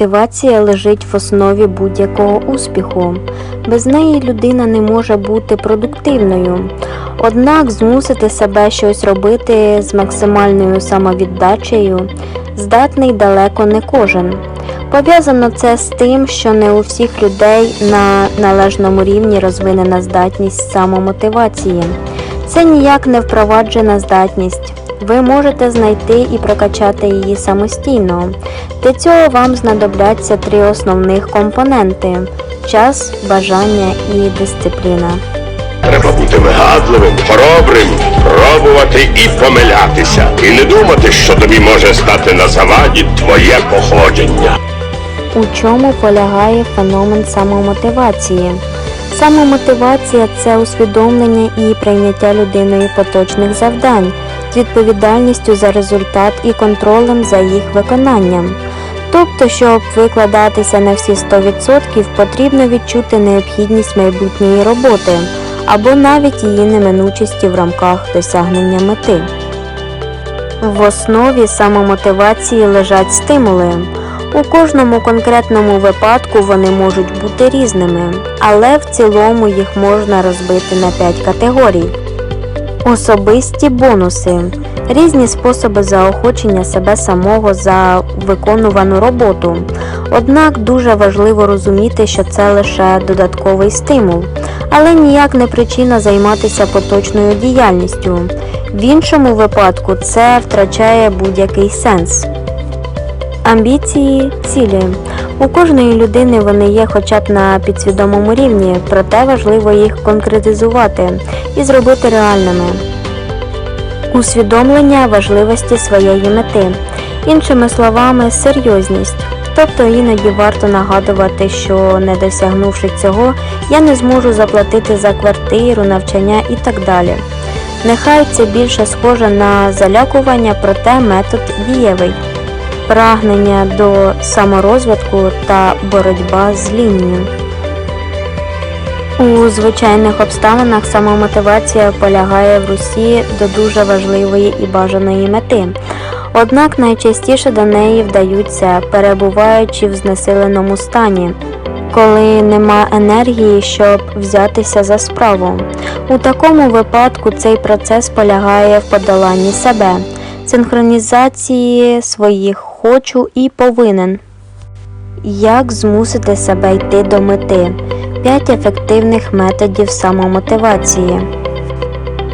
Мотивація лежить в основі будь-якого успіху. Без неї людина не може бути продуктивною. Однак змусити себе щось робити з максимальною самовіддачею здатний далеко не кожен. Пов'язано це з тим, що не у всіх людей на належному рівні розвинена здатність самомотивації. Це ніяк не впроваджена здатність. Ви можете знайти і прокачати її самостійно. Для цього вам знадобляться три основних компоненти: час, бажання і дисципліна. Треба бути вигадливим, хоробрим, пробувати і помилятися. І не думати, що тобі може стати на заваді твоє походження. У чому полягає феномен самомотивації? Самомотивація це усвідомлення і прийняття людиною поточних завдань відповідальністю за результат і контролем за їх виконанням. Тобто, щоб викладатися на всі 100%, потрібно відчути необхідність майбутньої роботи або навіть її неминучості в рамках досягнення мети. В основі самомотивації лежать стимули. У кожному конкретному випадку вони можуть бути різними, але в цілому їх можна розбити на 5 категорій. Особисті бонуси різні способи заохочення себе самого за виконувану роботу. Однак дуже важливо розуміти, що це лише додатковий стимул, але ніяк не причина займатися поточною діяльністю. В іншому випадку це втрачає будь-який сенс. Амбіції, цілі. У кожної людини вони є хоча б на підсвідомому рівні, проте важливо їх конкретизувати і зробити реальними. Усвідомлення важливості своєї мети. Іншими словами, серйозність. Тобто іноді варто нагадувати, що не досягнувши цього, я не зможу заплатити за квартиру, навчання і так далі. Нехай це більше схоже на залякування, проте метод дієвий прагнення до саморозвитку та боротьба з лінню. У звичайних обставинах самомотивація полягає в русі до дуже важливої і бажаної мети. Однак найчастіше до неї вдаються, перебуваючи в знесиленому стані, коли нема енергії, щоб взятися за справу. У такому випадку цей процес полягає в подоланні себе, синхронізації своїх хочу і повинен. Як змусити себе йти до мети? 5 ефективних методів самомотивації.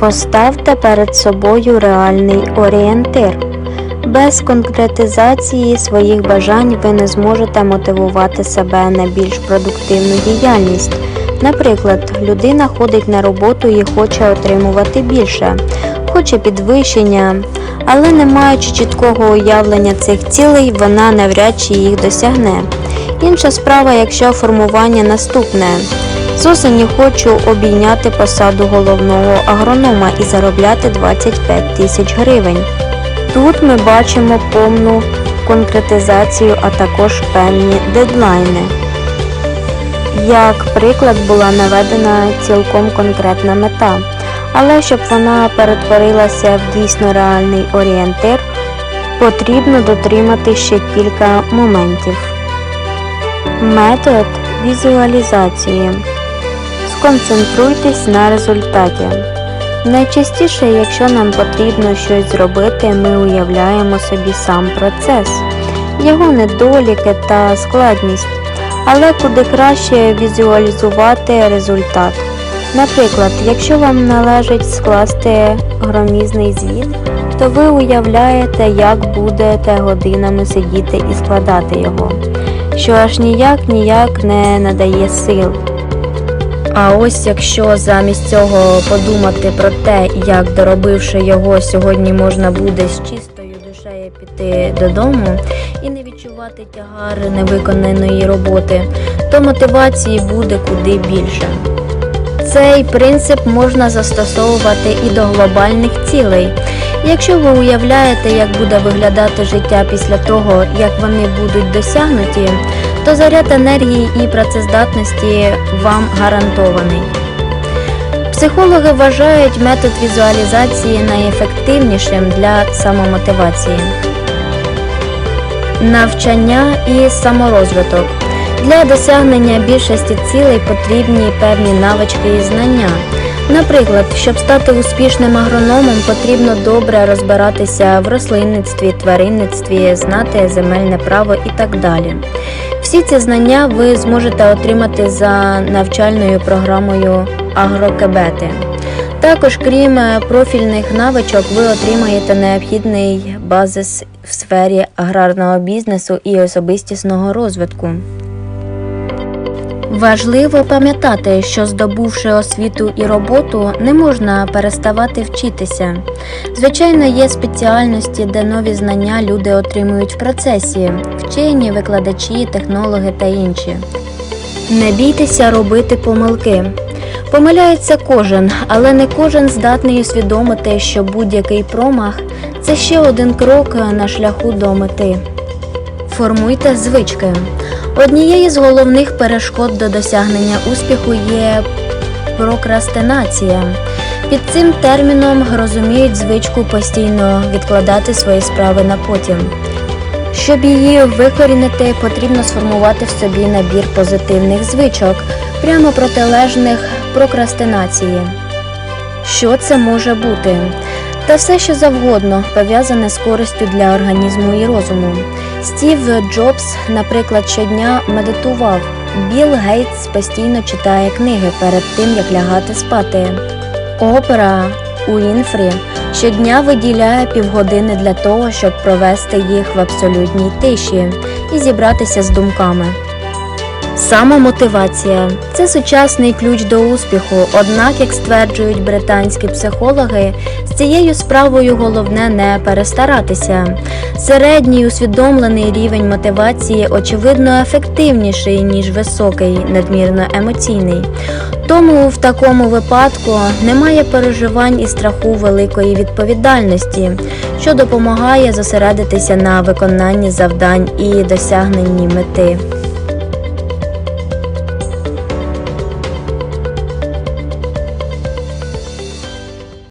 Поставте перед собою реальний орієнтир. Без конкретизації своїх бажань ви не зможете мотивувати себе на більш продуктивну діяльність. Наприклад, людина ходить на роботу і хоче отримувати більше, хоче підвищення, але не маючи чіткого уявлення цих цілей, вона навряд чи їх досягне. Інша справа, якщо формування наступне. З осені хочу обійняти посаду головного агронома і заробляти 25 тисяч гривень. Тут ми бачимо повну конкретизацію, а також певні дедлайни. Як приклад була наведена цілком конкретна мета, але щоб вона перетворилася в дійсно реальний орієнтир, потрібно дотримати ще кілька моментів. Метод візуалізації. Сконцентруйтесь на результаті. Найчастіше, якщо нам потрібно щось зробити, ми уявляємо собі сам процес, його недоліки та складність, але куди краще візуалізувати результат. Наприклад, якщо вам належить скласти громізний звіт, то ви уявляєте, як будете годинами сидіти і складати його, що аж ніяк ніяк не надає сил. А ось якщо замість цього подумати про те, як доробивши його, сьогодні можна буде з чистою душею піти додому і не відчувати тягар невиконаної роботи, то мотивації буде куди більше. Цей принцип можна застосовувати і до глобальних цілей. Якщо ви уявляєте, як буде виглядати життя після того, як вони будуть досягнуті, то заряд енергії і працездатності вам гарантований. Психологи вважають метод візуалізації найефективнішим для самомотивації. навчання і саморозвиток. Для досягнення більшості цілей потрібні певні навички і знання. Наприклад, щоб стати успішним агрономом, потрібно добре розбиратися в рослинництві, тваринництві, знати земельне право і так далі. Всі ці знання ви зможете отримати за навчальною програмою Агрокебети. Також, крім профільних навичок, ви отримаєте необхідний базис в сфері аграрного бізнесу і особистісного розвитку. Важливо пам'ятати, що здобувши освіту і роботу, не можна переставати вчитися. Звичайно, є спеціальності, де нові знання люди отримують в процесі: вчені, викладачі, технологи та інші. Не бійтеся робити помилки. Помиляється кожен, але не кожен здатний усвідомити, що будь-який промах це ще один крок на шляху до мети. Формуйте звички. Однією з головних перешкод до досягнення успіху є прокрастинація. Під цим терміном розуміють звичку постійно відкладати свої справи на потім. Щоб її викорінити, потрібно сформувати в собі набір позитивних звичок, прямо протилежних прокрастинації. Що це може бути? Та все, що завгодно, пов'язане з користю для організму і розуму. Стів Джобс, наприклад, щодня медитував. Білл Гейтс постійно читає книги перед тим, як лягати спати. Опера Уінфрі щодня виділяє півгодини для того, щоб провести їх в абсолютній тиші і зібратися з думками. Самомотивація це сучасний ключ до успіху. Однак, як стверджують британські психологи, з цією справою головне не перестаратися. Середній усвідомлений рівень мотивації очевидно ефективніший ніж високий, надмірно емоційний. Тому в такому випадку немає переживань і страху великої відповідальності, що допомагає зосередитися на виконанні завдань і досягненні мети.